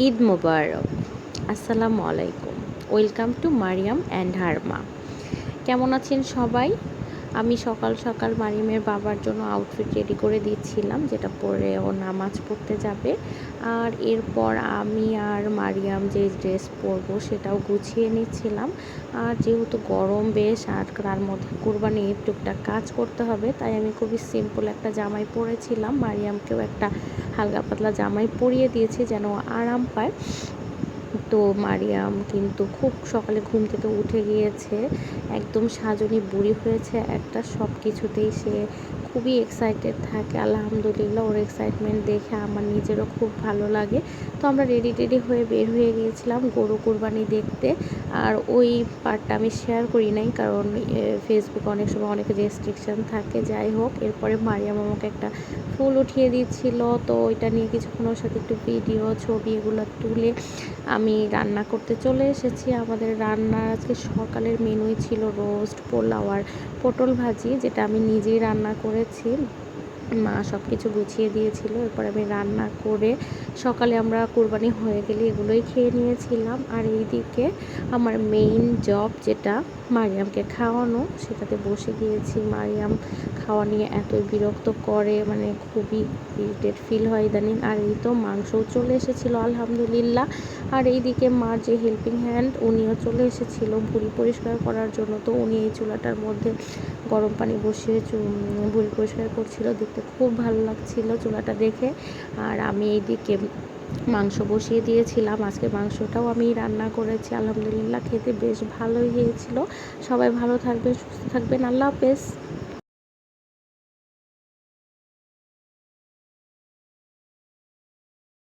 ঈদ মোবারক। আসসালামু আলাইকুম। Welcome to Mariam and Harma. কেমন আছেন সবাই? আমি সকাল সকাল মারিয়ামের বাবার জন্য আউটফিট রেডি করে দিচ্ছিলাম, যেটা পরে ও নামাজ পড়তে যাবে। আর এরপর আমি আর মারিয়াম যে ড্রেস পরবো সেটাও গুছিয়ে নিচ্ছিলাম। আর যেহেতু গরম বেশ, আর তার মধ্যে কোরবানি টুকটাক কাজ করতে হবে, তাই আমি খুবই সিম্পল একটা জামাই পরেছিলাম। মারিয়ামকেও একটা হালকা পাতলা জামাই পরিয়ে দিয়েছি যেন আরাম পায়। তো মারিয়াম কিন্তু খুব সকালে ঘুম থেকে উঠে গিয়েছে। একদম সাজনি বুড়ি হয়েছে, একটা সব কিছুতেই সে খুবই এক্সাইটেড থাকে। আলহামদুলিল্লাহ, ওর এক্সাইটমেন্ট দেখে আমার নিজেরও খুব ভালো লাগে। তো আমরা রেডি টেডি হয়ে বের হয়ে গিয়েছিলাম গরু কোরবানি দেখতে। আর ওই পার্টটা আমি শেয়ার করি নাই, কারণ ফেসবুকে অনেক সময় অনেক রেস্ট্রিকশান থাকে। যাই হোক, এরপরে মারিয়াম আমাকে একটা ফুল উঠিয়ে দিচ্ছিল। তো ওইটা নিয়ে কিছুক্ষণ ওর সাথে একটু ভিডিও ছবি এগুলো তুলে আমি রান্না করতে চলে এসেছি। আমাদের রান্নার আজকে সকালের মেনুই ছিল রোস্ট পোলাও আর পটল ভাজি, যেটা আমি নিজেই রান্না করেছি। মা সব কিছু গুছিয়ে দিয়েছিল। এরপর আমি রান্না করে সকালে আমরা কোরবানি হয়ে গেলে এগুলোই খেয়ে নিয়েছিলাম। আর এইদিকে আমার মেইন জব যেটা মারিয়ামকে খাওয়ানো, সেটাতে বসে গিয়েছি। মারিয়াম খাওয়া নিয়ে এতই বিরক্ত করে মানে খুবই ইরিটেড ফিল হয় ইদানিং। আর এই তো মাংসও চলে এসেছিল, আলহামদুলিল্লাহ। আর এইদিকে মার যে হেল্পিং হ্যান্ড উনিও চলে এসেছিল ভুড়ি পরিষ্কার করার জন্য। তো উনি এই চুলাটার মধ্যে গরম পানি বসিয়ে ভুড়ি পরিষ্কার করছিল। দেখতে খুব ভালো লাগছিল চুলাটা দেখে। আর আমি এইদিকে মাংস বসিয়ে দিয়েছিলাম। আজকে মাংসটাও আমি রান্না করেছি, আলহামদুলিল্লাহ, খেতে বেশ ভালোই হয়েছিল। সবাই ভালো থাকবেন, সুস্থ থাকবেন। আল্লাহ হাফেজ।